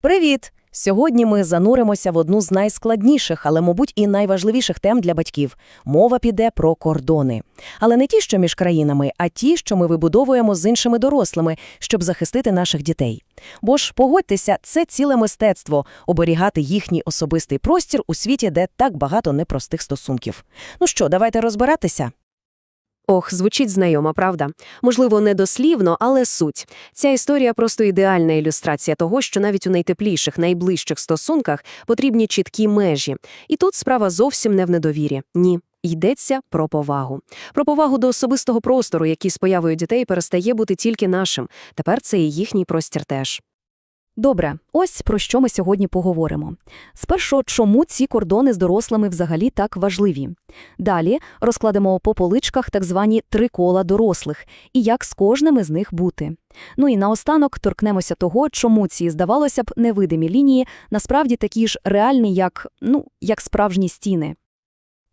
Привіт! Сьогодні ми зануримося в одну з найскладніших, але, мабуть, і найважливіших тем для батьків. Мова піде про кордони. Але не ті, що між країнами, а ті, що ми вибудовуємо з іншими дорослими, щоб захистити наших дітей. Бо ж, погодьтеся, це ціле мистецтво – оберігати їхній особистий простір у світі, де так багато непростих стосунків. Ну що, давайте розбиратися? Ох, звучить знайомо, правда? Можливо, не дослівно, але суть. Ця історія просто ідеальна ілюстрація того, що навіть у найтепліших, найближчих стосунках потрібні чіткі межі. І тут справа зовсім не в недовірі. Ні. Йдеться про повагу. Про повагу до особистого простору, який з появою дітей перестає бути тільки нашим. Тепер це і їхній простір теж. Добре, ось про що ми сьогодні поговоримо. Спершу, чому ці кордони з дорослими взагалі так важливі. Далі розкладемо по поличках так звані три кола дорослих і як з кожним із них бути. Ну і наостанок торкнемося того, чому ці, здавалося б, невидимі лінії насправді такі ж реальні, як, ну, як справжні стіни.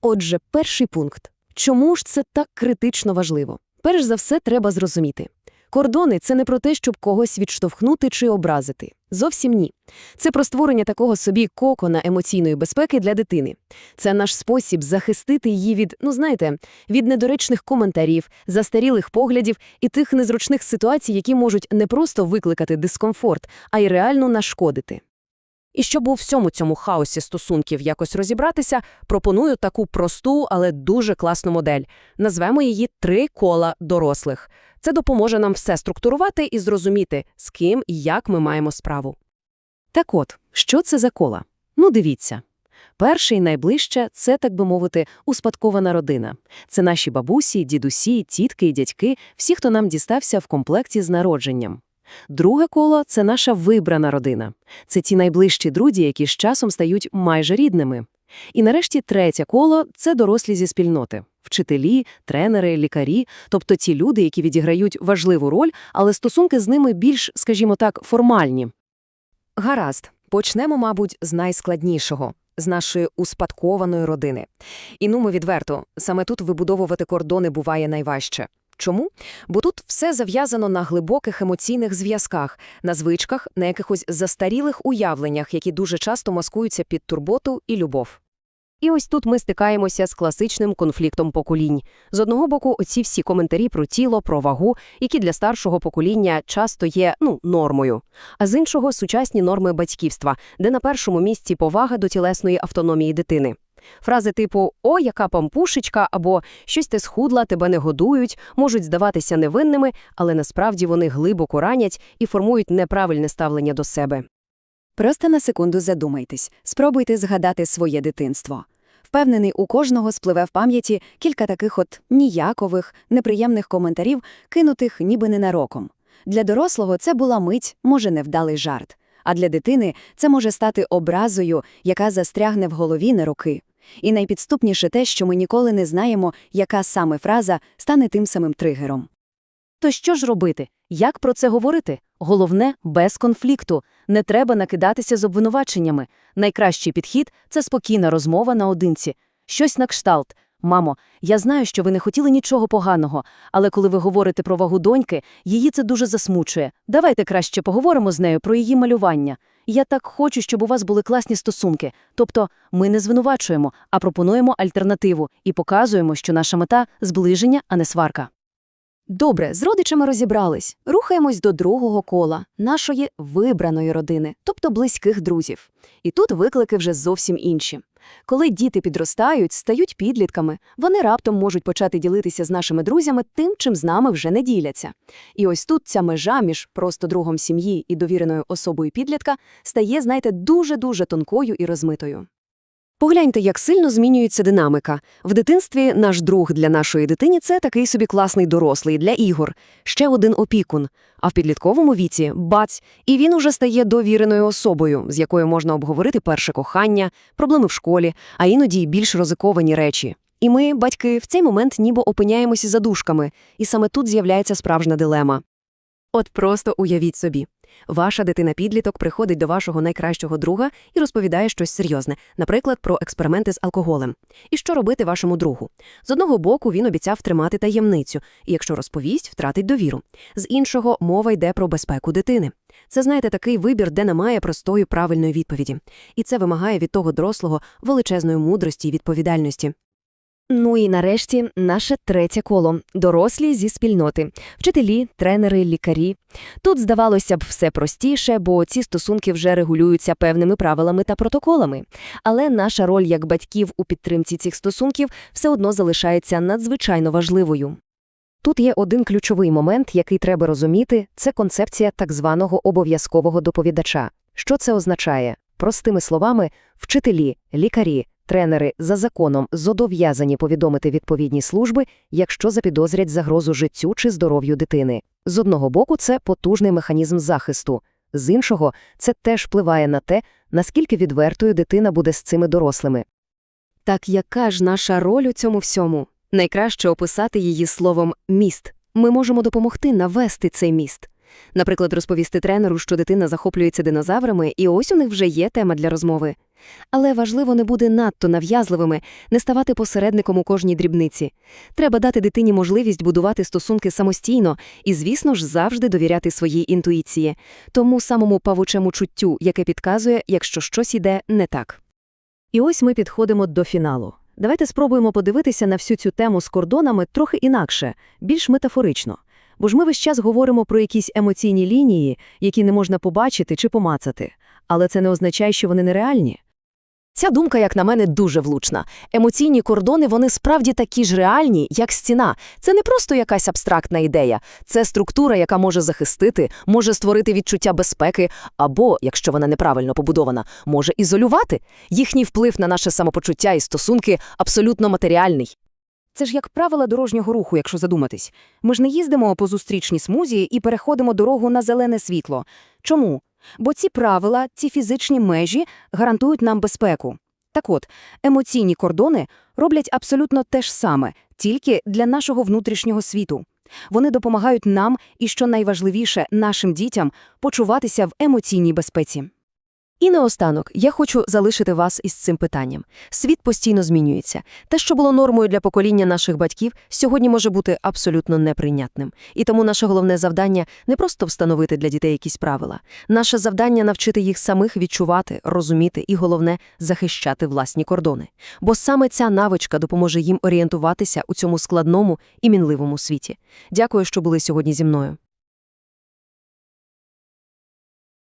Отже, перший пункт. Чому ж це так критично важливо? Перш за все, треба зрозуміти. Кордони – це не про те, щоб когось відштовхнути чи образити. Зовсім ні. Це про створення такого собі кокона емоційної безпеки для дитини. Це наш спосіб захистити її від, ну знаєте, від недоречних коментарів, застарілих поглядів і тих незручних ситуацій, які можуть не просто викликати дискомфорт, а й реально нашкодити. І щоб у всьому цьому хаосі стосунків якось розібратися, пропоную таку просту, але дуже класну модель. Назвемо її «три кола дорослих». Це допоможе нам все структурувати і зрозуміти, з ким і як ми маємо справу. Так от, що це за кола? Ну, дивіться. Перший найближче – це, так би мовити, успадкована родина. Це наші бабусі, дідусі, тітки і дядьки, всі, хто нам дістався в комплекті з народженням. Друге коло – це наша вибрана родина. Це ті найближчі друзі, які з часом стають майже рідними. І нарешті третє коло – це дорослі зі спільноти. Вчителі, тренери, лікарі, тобто ті люди, які відіграють важливу роль, але стосунки з ними більш, скажімо так, формальні. Гаразд, почнемо, мабуть, з найскладнішого – з нашої успадкованої родини. І ну ми відверто, саме тут вибудовувати кордони буває найважче. Чому? Бо тут все зав'язано на глибоких емоційних зв'язках, на звичках, на якихось застарілих уявленнях, які дуже часто маскуються під турботу і любов. І ось тут ми стикаємося з класичним конфліктом поколінь. З одного боку, оці всі коментарі про тіло, про вагу, які для старшого покоління часто є ну, нормою. А з іншого сучасні норми батьківства, де на першому місці повага до тілесної автономії дитини. Фрази типу «О, яка пампушечка» або «Щось ти схудла, тебе не годують» можуть здаватися невинними, але насправді вони глибоко ранять і формують неправильне ставлення до себе. Просто на секунду задумайтесь, спробуйте згадати своє дитинство. Впевнений, у кожного спливе в пам'яті кілька таких от ніякових, неприємних коментарів, кинутих ніби ненароком. Для дорослого це була мить, може невдалий жарт, а для дитини це може стати образою, яка застрягне в голові на роки. І найпідступніше те, що ми ніколи не знаємо, яка саме фраза стане тим самим тригером. То що ж робити? Як про це говорити? Головне – без конфлікту. Не треба накидатися з обвинуваченнями. Найкращий підхід – це спокійна розмова наодинці. Щось на кшталт. Мамо, я знаю, що ви не хотіли нічого поганого, але коли ви говорите про вагу доньки, її це дуже засмучує. Давайте краще поговоримо з нею про її малювання. Я так хочу, щоб у вас були класні стосунки. Тобто ми не звинувачуємо, а пропонуємо альтернативу і показуємо, що наша мета – зближення, а не сварка. Добре, з родичами розібрались. Рухаємось до другого кола нашої вибраної родини, тобто близьких друзів. І тут виклики вже зовсім інші. Коли діти підростають, стають підлітками, вони раптом можуть почати ділитися з нашими друзями тим, чим з нами вже не діляться. І ось тут ця межа між просто другом сім'ї і довіреною особою підлітка стає, знаєте, дуже-дуже тонкою і розмитою. Погляньте, як сильно змінюється динамика. В дитинстві наш друг для нашої дитині це такий собі класний дорослий для ігор, ще один опікун. А в підлітковому віці бац, і він уже стає довіреною особою, з якою можна обговорити перше кохання, проблеми в школі, а іноді більш ризиковані речі. І ми, батьки, в цей момент ніби опиняємося за дужками, і саме тут з'являється справжня дилема. От просто уявіть собі. Ваша дитина-підліток приходить до вашого найкращого друга і розповідає щось серйозне, наприклад, про експерименти з алкоголем. І що робити вашому другу? З одного боку, він обіцяв тримати таємницю, і якщо розповість, втратить довіру. З іншого, мова йде про безпеку дитини. Це, знаєте, такий вибір, де немає простої правильної відповіді. І це вимагає від того дорослого величезної мудрості і відповідальності. Ну і нарешті наше третє коло – дорослі зі спільноти. Вчителі, тренери, лікарі. Тут, здавалося б, все простіше, бо ці стосунки вже регулюються певними правилами та протоколами. Але наша роль як батьків у підтримці цих стосунків все одно залишається надзвичайно важливою. Тут є один ключовий момент, який треба розуміти – це концепція так званого обов'язкового доповідача. Що це означає? Простими словами, вчителі, лікарі, тренери за законом зобов'язані повідомити відповідні служби, якщо запідозрять загрозу життю чи здоров'ю дитини. З одного боку, це потужний механізм захисту. З іншого, це теж впливає на те, наскільки відвертою дитина буде з цими дорослими. Так яка ж наша роль у цьому всьому? Найкраще описати її словом «міст». Ми можемо допомогти навести цей міст. Наприклад, розповісти тренеру, що дитина захоплюється динозаврами, і ось у них вже є тема для розмови. Але важливо не бути надто нав'язливими, не ставати посередником у кожній дрібниці. Треба дати дитині можливість будувати стосунки самостійно і, звісно ж, завжди довіряти своїй інтуїції, тому самому павучому чуттю, яке підказує, якщо щось іде не так. І ось ми підходимо до фіналу. Давайте спробуємо подивитися на всю цю тему з кордонами трохи інакше, більш метафорично. Бо ж ми весь час говоримо про якісь емоційні лінії, які не можна побачити чи помацати. Але це не означає, що вони нереальні. Ця думка, як на мене, дуже влучна. Емоційні кордони, вони справді такі ж реальні, як стіна. Це не просто якась абстрактна ідея. Це структура, яка може захистити, може створити відчуття безпеки, або, якщо вона неправильно побудована, може ізолювати. Їхній вплив на наше самопочуття і стосунки абсолютно матеріальний. Це ж як правила дорожнього руху, якщо задуматись. Ми ж не їздимо по зустрічній смузі і переходимо дорогу на зелене світло. Чому? Бо ці правила, ці фізичні межі гарантують нам безпеку. Так от, емоційні кордони роблять абсолютно те ж саме, тільки для нашого внутрішнього світу. Вони допомагають нам і, що найважливіше, нашим дітям почуватися в емоційній безпеці. І наостанок, я хочу залишити вас із цим питанням. Світ постійно змінюється. Те, що було нормою для покоління наших батьків, сьогодні може бути абсолютно неприйнятним. І тому наше головне завдання – не просто встановити для дітей якісь правила. Наше завдання – навчити їх самих відчувати, розуміти і, головне, захищати власні кордони. Бо саме ця навичка допоможе їм орієнтуватися у цьому складному і мінливому світі. Дякую, що були сьогодні зі мною.